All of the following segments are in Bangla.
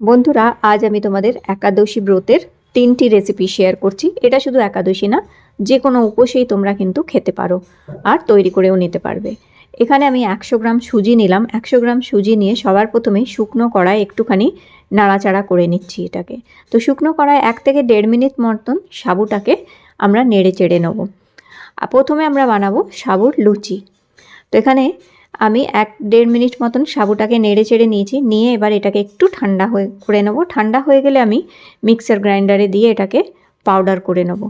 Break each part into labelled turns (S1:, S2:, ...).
S1: বন্ধুরা, আজ আমি তোমাদের একাদশী ব্রতের তিনটি রেসিপি শেয়ার করছি। এটা শুধু একাদশী না যে কোনো উপসেই তোমরা কিন্তু খেতে পারো আর তৈরি করেও নিতে পারবে। এখানে আমি একশো গ্রাম সুজি নিলাম। একশো গ্রাম সুজি নিয়ে সবার প্রথমে শুকনো কড়াই একটুখানি নাড়াচাড়া করে নিচ্ছি এটাকে। তো শুকনো কড়ায় এক থেকে দেড় মিনিট মতন সাবুটাকে আমরা নেড়ে চেড়ে নেব প্রথমে আমরা বানাবো সাবুর লুচি। তো এখানে আমি এক দেড় মিনিট মতন সাবুটাকে নেড়ে চেড়ে নিয়েছি, নিয়ে এবার এটাকে একটু ঠান্ডা হয়ে, করে নেব। ঠান্ডা হয়ে গেলে আমি মিক্সার গ্রাইন্ডারে দিয়ে এটাকে পাউডার করে নেব।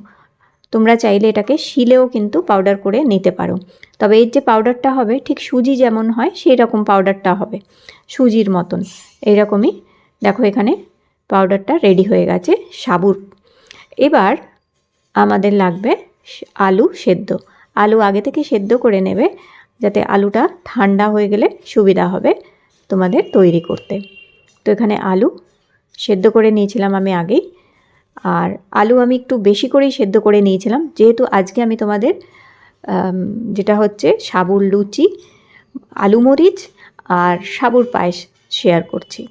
S1: তোমরা চাইলে এটাকে শিলেও কিন্তু পাউডার করে নিতে পারো। তবে এর যে পাউডারটা হবে, ঠিক সুজি যেমন হয় সেই রকম পাউডারটা হবে, সুজির মতন। এইরকমই দেখো এখানে পাউডারটা রেডি হয়ে গেছে, সাবুর। এবার আমাদের লাগবে আলু সেদ্ধ। আলু আগে থেকে সেদ্ধ করে নেবে যাতে আলুটা ঠান্ডা হয়ে গেলে সুবিধা হবে তোমাদের তৈরি করতে। তো এখানে আলু সেদ্ধ করে নিয়েছিলাম আমি আগেই। আর আলু আমি একটু বেশি করেই সেদ্ধ করে নিয়েছিলাম। যেহেতু আজকে আমি তোমাদের যেটা হচ্ছে সাবুর লুচি, আলু মরিচ আর সাবুর পায়েস শেয়ার করছি।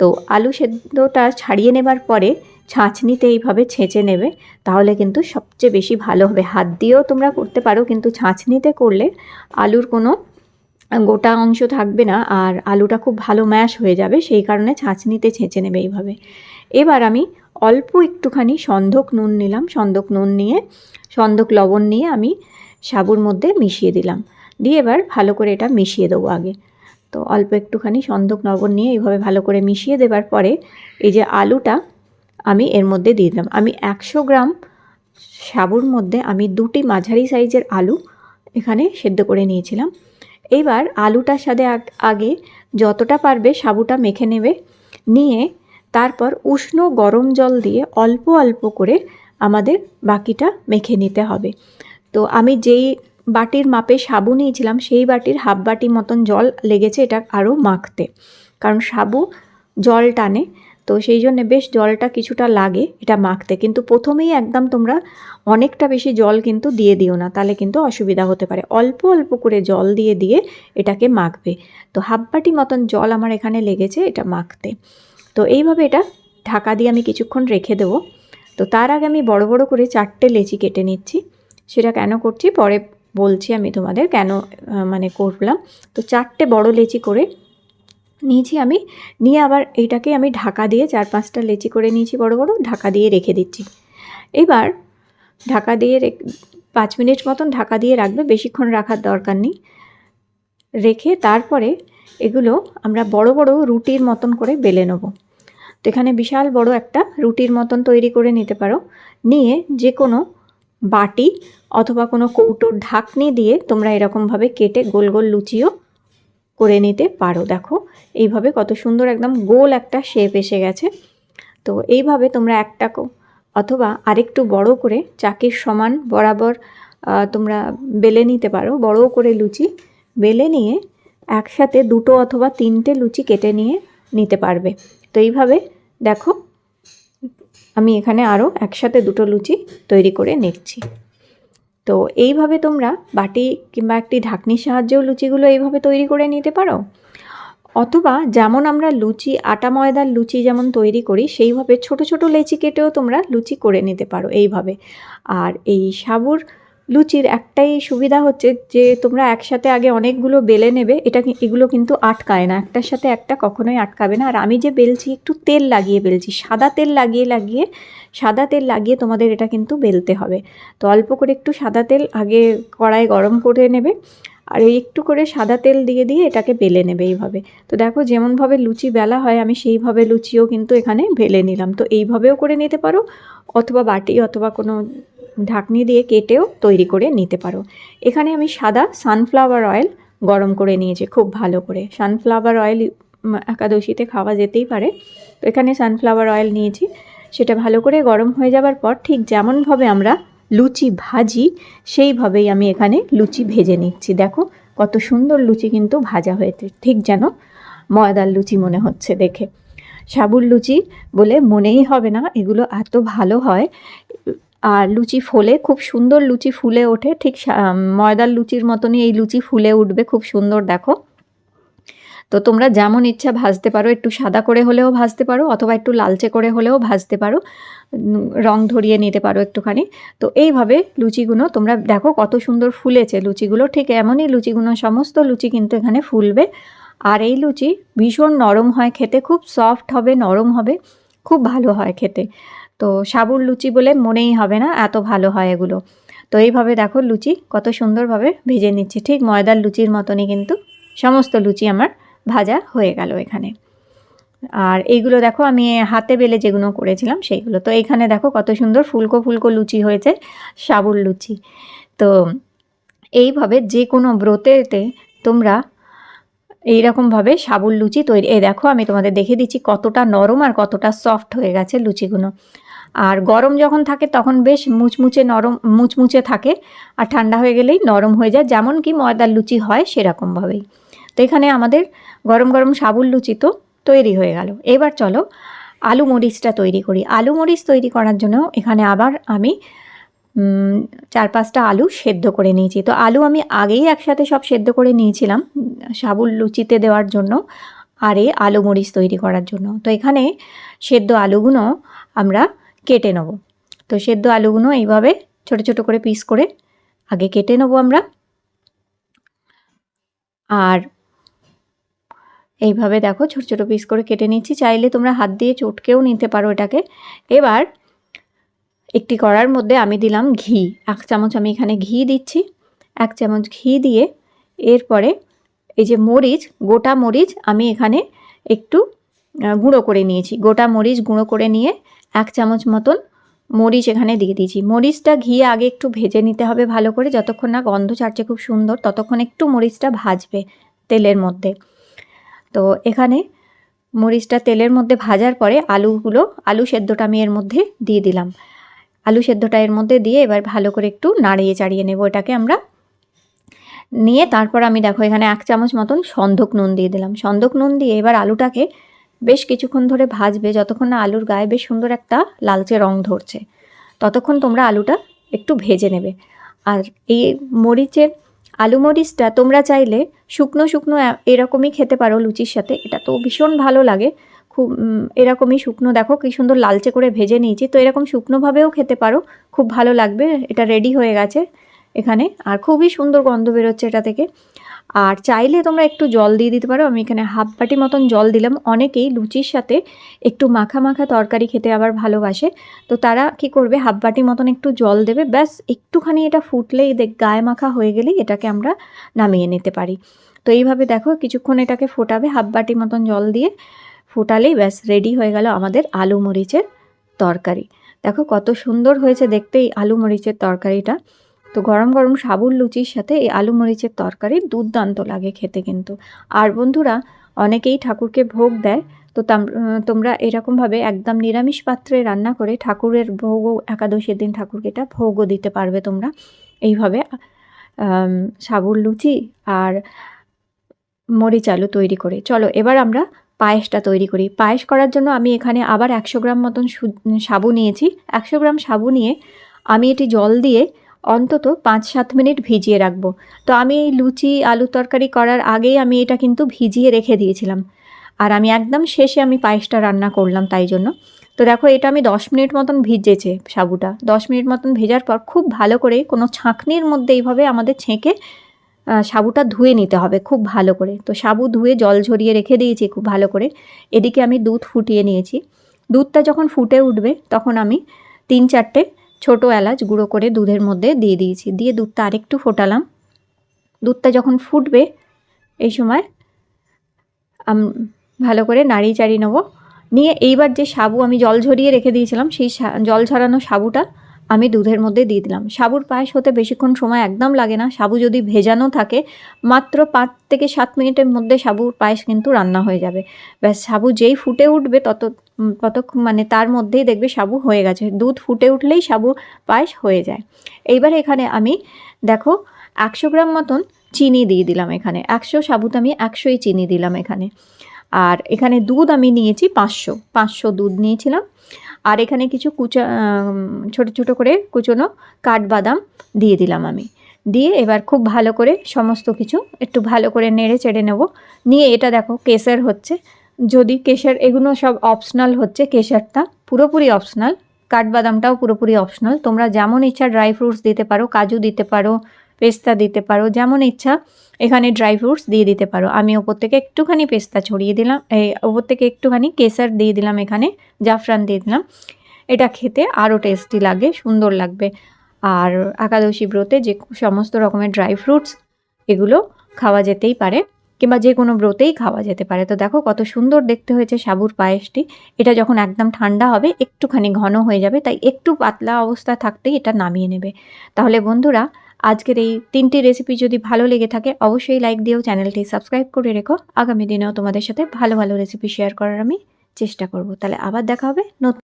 S1: তো আলু সেদ্ধটা ছাড়িয়ে নেবার পরে ছাঁচনিতে এইভাবে ছেঁচে নেবে, তাহলে কিন্তু সবচেয়ে বেশি ভালো হবে। হাত দিয়েও তোমরা করতে পারো, কিন্তু ছাঁচনিতে করলে আলুর কোনো গোটা অংশ থাকবে না আর আলুটা খুব ভালো ম্যাশ হয়ে যাবে, সেই কারণে ছাঁচনিতে ছেঁচে নেবে এইভাবে। এবার আমি অল্প একটুখানি সন্ধক নুন নিলাম। সন্ধক নুন নিয়ে, সন্ধক লবণ নিয়ে আমি সাবুর মধ্যে মিশিয়ে দিলাম। দিয়ে এবার ভালো করে এটা মিশিয়ে দেবো আগে। তো অল্প একটুখানি সন্ধক লবণ নিয়ে এইভাবে ভালো করে মিশিয়ে দেবার পরে এই যে আলুটা আমি এর মধ্যে দিয়ে দিলাম। আমি একশো গ্রাম সাবুর মধ্যে আমি দুটি মাঝারি সাইজের আলু এখানে সেদ্ধ করে নিয়েছিলাম। এইবার আলুটার সাথে আগে যতটা পারবে সাবুটা মেখে নেবে। নিয়ে তারপর উষ্ণ গরম জল দিয়ে অল্প অল্প করে আমাদের বাকিটা মেখে নিতে হবে। তো আমি যেই বাটির মাপে সাবু নিয়েছিলাম, সেই বাটির হাফ বাটি মতন জল লেগেছে এটা আরও মাখতে। কারণ সাবু জল টানে তো সেই জন্য বেশ জলটা কিছুটা লাগে এটা মাখতে। কিন্তু প্রথমেই একদম তোমরা অনেকটা বেশি জল কিন্তু দিয়ে দিও না, তাহলে কিন্তু অসুবিধা হতে পারে। অল্প অল্প করে জল দিয়ে দিয়ে এটাকে মাখবে। তো হাফ বাটি মতন জল আমার এখানে লেগেছে এটা মাখতে। তো এইভাবে এটা ঢাকা দিয়ে আমি কিছুক্ষণ রেখে দেবো। তো তার আগে আমি বড় বড় করে চারটে লেচি কেটে নিচ্ছি। সেটা কেন করছি? পরে বলছি আমি তোমাদের কেন মানে করলাম। তো চারটে বড় লেচি করে নিয়েছি আমি। নিয়ে আবার এইটাকে আমি ঢাকা দিয়ে চার পাঁচটা লেচি করে নিয়েছি বড় বড়, ঢাকা দিয়ে রেখে দিচ্ছি। এবার ঢাকা দিয়ে পাঁচ মিনিট মতন ঢাকা দিয়ে রাখবে, বেশিক্ষণ রাখার দরকার নেই। রেখে তারপরে এগুলো আমরা বড় বড় রুটির মতন করে বেলে নেব। তো এখানে বিশাল বড় একটা রুটির মতন তৈরি করে নিতে পারো। নিয়ে যে কোনো বাটি অথবা কোনো কৌটোর ঢাকনি দিয়ে তোমরা এরকমভাবে কেটে গোল গোল লুচিও করে নিতে পারো। দেখো, এইভাবে কত সুন্দর একদম গোল একটা শেপ এসে গেছে। তো এইভাবে তোমরা একটা অথবা আরেকটু বড় করে চাকির সমান বরাবর তোমরা বেলে নিতে পারো। বড় করে লুচি বেলে নিয়ে একসাথে দুটো অথবা তিনটে লুচি কেটে নিয়ে নিতে পারবে। তো এইভাবে দেখো, আমি এখানে আরও একসাথে দুটো লুচি তৈরি করে নিচ্ছি। তো এইভাবে তোমরা বাটি কিংবা একটি ঢাকনির সাহায্যেও লুচিগুলো এইভাবে তৈরি করে নিতে পারো। অথবা যেমন আমরা লুচি, আটা ময়দার লুচি যেমন তৈরি করি, সেইভাবে ছোট ছোট লেচি কেটেও তোমরা লুচি করে নিতে পারো এইভাবে। আর এই সাবুর লুচির একটাই সুবিধা হচ্ছে যে তোমরা একসাথে আগে অনেকগুলো বেলে নেবে, এটা এগুলো কিন্তু আটকায় না। একটার সাথে একটা কখনোই আটকাবে না। আর আমি যে বেলছি, একটু তেল লাগিয়ে বেলছি, সাদা তেল লাগিয়ে লাগিয়ে, সাদা তেল লাগিয়ে তোমাদের এটা কিন্তু বেলতে হবে। তো অল্প করে একটু সাদা তেল আগে কড়াই গরম করে নেবে, আর একটু করে সাদা তেল দিয়ে দিয়ে এটাকে বেলে নেবে এইভাবে। তো দেখো, যেমনভাবে লুচি বেলা হয়, আমি সেইভাবে লুচিও কিন্তু এখানে বেলে নিলাম। তো এইভাবেও করে নিতে পারো, অথবা বাটি অথবা কোনো ঢাকনি দিয়ে কেটেও তৈরি করে নিতে পারো। এখানে আমি সাদা সানফ্লাওয়ার অয়েল গরম করে নিয়েছি, খুব ভালো করে। সানফ্লাওয়ার অয়েল একাদশীতে খাওয়া যেতেই পারে। তো এখানে সানফ্লাওয়ার অয়েল নিয়েছি, সেটা ভালো করে গরম হয়ে যাবার পর ঠিক যেমনভাবে আমরা লুচি ভাজি, সেইভাবেই আমি এখানে লুচি ভেজে নিচ্ছি। দেখো, কত সুন্দর লুচি কিন্তু ভাজা হয়েছে, ঠিক যেন ময়দার লুচি মনে হচ্ছে দেখে। সাবুর লুচি বলে মনেই হবে না, এগুলো এত ভালো হয়। আর লুচি ফোলে, খুব সুন্দর লুচি ফুলে ওঠে। ঠিক ময়দার লুচির মতনই এই লুচি ফুলে উঠবে, খুব সুন্দর, দেখো। তো তোমরা যেমন ইচ্ছা ভাজতে পারো, একটু সাদা করে হলেও ভাজতে পারো, অথবা একটু লালচে করে হলেও ভাজতে পারো। রং ধরিয়ে নিতে পারো একটুখানি। তো এইভাবে লুচিগুলো তোমরা দেখো কত সুন্দর ফুলেছে লুচিগুলো। ঠিক এমনই লুচিগুলো, সমস্ত লুচি কিন্তু এখানে ফুলবে। আর এই লুচি ভীষণ নরম হয় খেতে, খুব সফট হবে, নরম হবে, খুব ভালো হয় খেতে। তো সাবুর লুচি বলে মনেই হবে না, এত ভালো হয় এগুলো। তো এইভাবে দেখো লুচি কত সুন্দরভাবে ভেজে নিচ্ছি, ঠিক ময়দার লুচির মতনই কিন্তু সমস্ত লুচি আমার ভাজা হয়ে গেল এখানে। আর এইগুলো দেখো আমি হাতে বেলে যেগুলো করেছিলাম সেইগুলো। তো এখানে দেখো কত সুন্দর ফুলকো ফুলকো লুচি হয়েছে, সাবুর লুচি। তো এইভাবে যে কোনো ব্রতেতে তোমরা এইরকমভাবে সাবুর লুচি তৈরি এই দেখো আমি তোমাদের দেখে দিচ্ছি কতটা নরম আর কতটা সফট হয়ে গেছে লুচিগুলো আর গরম যখন থাকে তখন বেশ মুচমুচে নরম, মুচমুচে থাকে আর ঠান্ডা হয়ে গেলেই নরম হয়ে যায়, যেমন কি ময়দার লুচি হয় সেরকমভাবেই। তো এখানে আমাদের গরম গরম সাবুর লুচি তো তৈরি হয়ে গেল। এবার চলো আলু মরিচটা তৈরি করি। আলু মরিচ তৈরি করার জন্য এখানে আবার আমি চার পাঁচটা আলু সেদ্ধ করে নিয়েছি। তো আলু আমি আগেই একসাথে সব সেদ্ধ করে নিয়েছিলাম সাবুর লুচিতে দেওয়ার জন্য আর এ আলু মরিচ তৈরি করার জন্য। তো এখানে সেদ্ধ আলুগুলো আমরা কেটে নেব। তো সেদ্ধ আলুগুলো এইভাবে ছোট ছোট করে পিস করে আগে কেটে নেব আমরা। আর এইভাবে দেখো ছোট ছোট পিস করে কেটে নিচ্ছি চাইলে তোমরা হাত দিয়ে চটকেও নিতে পারো এটাকে। এবার একটি কড়ার মধ্যে আমি দিলাম ঘি। এক চামচ আমি এখানে ঘি দিচ্ছি। এক চামচ ঘি দিয়ে এরপরে এই যে মরিচ, গোটা মরিচ আমি এখানে একটু গুঁড়ো করে নিয়েছি। গোটা মরিচ গুঁড়ো করে নিয়ে এক চামচ মতন মরিচ এখানে দিয়ে দিয়েছি। মরিচটা ঘি আগে একটু ভেজে নিতে হবে ভালো করে, যতক্ষণ না গন্ধ ছাড়ছে খুব সুন্দর, ততক্ষণ একটু মরিচটা ভাজবে তেলের মধ্যে। তো এখানে মরিচটা তেলের মধ্যে ভাজার পরে আলুগুলো, আলু সেদ্ধটা আমি এর মধ্যে দিয়ে দিলাম। আলু সেদ্ধটা এর মধ্যে দিয়ে এবার ভালো করে একটু নাড়িয়ে চাড়িয়ে নেব এটাকে আমরা। নিয়ে তারপর আমি দেখো এখানে এক চামচ মতন সন্ধক নুন দিয়ে দিলাম। সন্ধক নুন দিয়ে এবার আলুটাকে বেশ কিছুক্ষণ ধরে ভাজবে, যতক্ষণ না আলুর গায়ে বেশ সুন্দর একটা লালচে রং ধরছে। ততক্ষণ তোমরা আলুটা একটু ভেজে নেবে। আর এই মরিচের, আলু মরিচটা তোমরা চাইলে শুকনো শুকনো এরকমই খেতে পারো লুচির সাথে। এটা তো ভীষণ ভালো লাগে। খুব এরকমই শুকনো, দেখো কি সুন্দর লালচে করে ভেজে নিয়েছি। তো এরকম শুকনোভাবেও খেতে পারো, খুব ভালো লাগবে। এটা রেডি হয়ে গেছে এখানে। আর খুবই সুন্দর গন্ধ বেরোচ্ছে এটা থেকে। আর চাইলে তোমরা একটু জল দিয়ে দিতে পারো। আমি এখানে হাফ বাটি মতন জল দিলাম। অনেকেই লুচির সাথে একটু মাখা মাখা তরকারি খেতে আবার ভালোবাসে। তো তারা কি করবে? হাফ বাটি মতন একটু জল দেবে। ব্যাস, একটুখানি এটা ফুটলেই দেখ, গায়ে মাখা হয়ে গেলেই এটাকে আমরা নামিয়ে নিতে পারি। তো এইভাবে দেখো, কিছুক্ষণ এটাকে ফোটাবে। হাফ বাটি মতন জল দিয়ে ফোটালেই ব্যাস, রেডি হয়ে গেল আমাদের আলু মরিচের তরকারি। দেখো কত সুন্দর হয়েছে দেখতে এই আলু মরিচের তরকারিটা। তো গরম গরম সাবুর লুচির সাথে এই আলু মরিচের তরকারি দুর্দান্ত লাগে খেতে কিন্তু। আর বন্ধুরা, অনেকেই ঠাকুরকে ভোগ দেয়, তো তোমরা এরকমভাবে একদম নিরামিষ পাত্রে রান্না করে ঠাকুরের ভোগও, একাদশীর দিন ঠাকুরকে এটা ভোগও দিতে পারবে তোমরা। এইভাবে সাবুর লুচি আর মরিচ আলু তৈরি করে। চলো, এবার আমরা পায়েসটা তৈরি করি। পায়েস করার জন্য আমি এখানে আবার একশো গ্রাম মতন সাবু নিয়েছি। একশো গ্রাম সাবু নিয়ে আমি এটি জল দিয়ে অন্তত পাঁচ সাত মিনিট ভিজিয়ে রাখব। তো আমি এই লুচি, আলু তরকারি করার আগেই আমি এটা কিন্তু ভিজিয়ে রেখে দিয়েছিলাম। আর আমি একদম শেষে আমি পায়েসটা রান্না করলাম তাই জন্য। তো দেখো এটা আমি দশ মিনিট মতন ভিজেছে সাবুটা। দশ মিনিট মতন ভেজার পর খুব ভালো করে কোনো ছাঁকনির মধ্যে এইভাবে আমাদের ছেঁকে সাবুটা ধুয়ে নিতে হবে খুব ভালো করে। তো সাবু ধুয়ে জল ঝরিয়ে রেখে দিয়েছি খুব ভালো করে। এদিকে আমি দুধ ফুটিয়ে নিয়েছি। দুধটা যখন ফুটে উঠবে তখন আমি তিন চারটে ছোটো এলাচ গুঁড়ো করে দুধের মধ্যে দিয়ে দিয়েছি। দিয়ে দুধটা আরেকটু ফোটালাম। দুধটা যখন ফুটবে, এই সময় ভালো করে নাড়িয়ে চাড়িয়ে নেব। নিয়ে এইবার যে সাবু আমি জল ঝরিয়ে রেখে দিয়েছিলাম, সেই জল ঝরানো সাবুটা আমি দুধের মধ্যে দিয়ে দিলাম। সাবুর পায়েস হতে বেশিক্ষণ সময় একদম লাগে না। সাবু যদি ভেজানো থাকে, মাত্র পাঁচ থেকে সাত মিনিটের মধ্যে সাবুর পায়েস কিন্তু রান্না হয়ে যাবে। ব্যাস, সাবু যেই ফুটে উঠবে, তত ততক্ষণ মানে তার মধ্যেই দেখবে সাবু হয়ে গেছে। দুধ ফুটে উঠলেই সাবু পায়েস হয়ে যায়। এইবার এখানে আমি, দেখো, একশো গ্রাম মতন চিনি দিয়ে দিলাম এখানে। একশো, সাবুত আমি একশোই চিনি দিলাম এখানে। আর এখানে দুধ আমি নিয়েছি পাঁচশো পাঁচশো দুধ নিয়েছিলাম। আর এখানে কিছু কুচা ছোট ছোট করে কুচোনো কাঠবাদাম দিয়ে দিলাম আমি। দিয়ে এবার খুব ভালো করে সমস্ত কিছু একটু ভালো করে নেড়ে চেড়ে নেব। নিয়ে এটা দেখো কেশার হচ্ছে। যদি কেশার, এগুলো সব অপশনাল হচ্ছে কেশারটা, পুরোপুরি অপশনাল কাঠবাদামটাও পুরোপুরি অপশনাল তোমরা যেমন ইচ্ছা ড্রাই ফ্রুটস দিতে পারো, কাজু দিতে পারো পেস্তা দিতে পারো, যেমন ইচ্ছা। এখানে ড্রাই ফ্রুটস দিয়ে দিতে পারো। আমি ওপর থেকে একটুখানি পেস্তা ছড়িয়ে দিলাম, এই ওপর থেকে একটুখানি কেসার দিয়ে দিলাম এখানে, জাফরান দিয়ে দিলাম। এটা খেতে আরও টেস্টি লাগে, সুন্দর লাগবে। আর একাদশী ব্রতে যে সমস্ত রকমের ড্রাই ফ্রুটস এগুলো খাওয়া যেতেই পারে, কিংবা যে কোনো ব্রতেই খাওয়া যেতে পারে। তো দেখো কত সুন্দর দেখতে হয়েছে সাবুর পায়েসটি। এটা যখন একদম ঠান্ডা হবে, একটুখানি ঘন হয়ে যাবে, তাই একটু পাতলা অবস্থা থাকতেই এটা নামিয়ে নেবে। তাহলে বন্ধুরা আজকের এই তিনটি রেসিপি যদি ভালো লেগে থাকে, অবশ্যই লাইক দিও চ্যানেলটি সাবস্ক্রাইব করে রেখো। আগামী দিনেও তোমাদের সাথে ভালো ভালো রেসিপি শেয়ার করার আমি চেষ্টা করব। তাহলে আবার দেখা হবে নতুন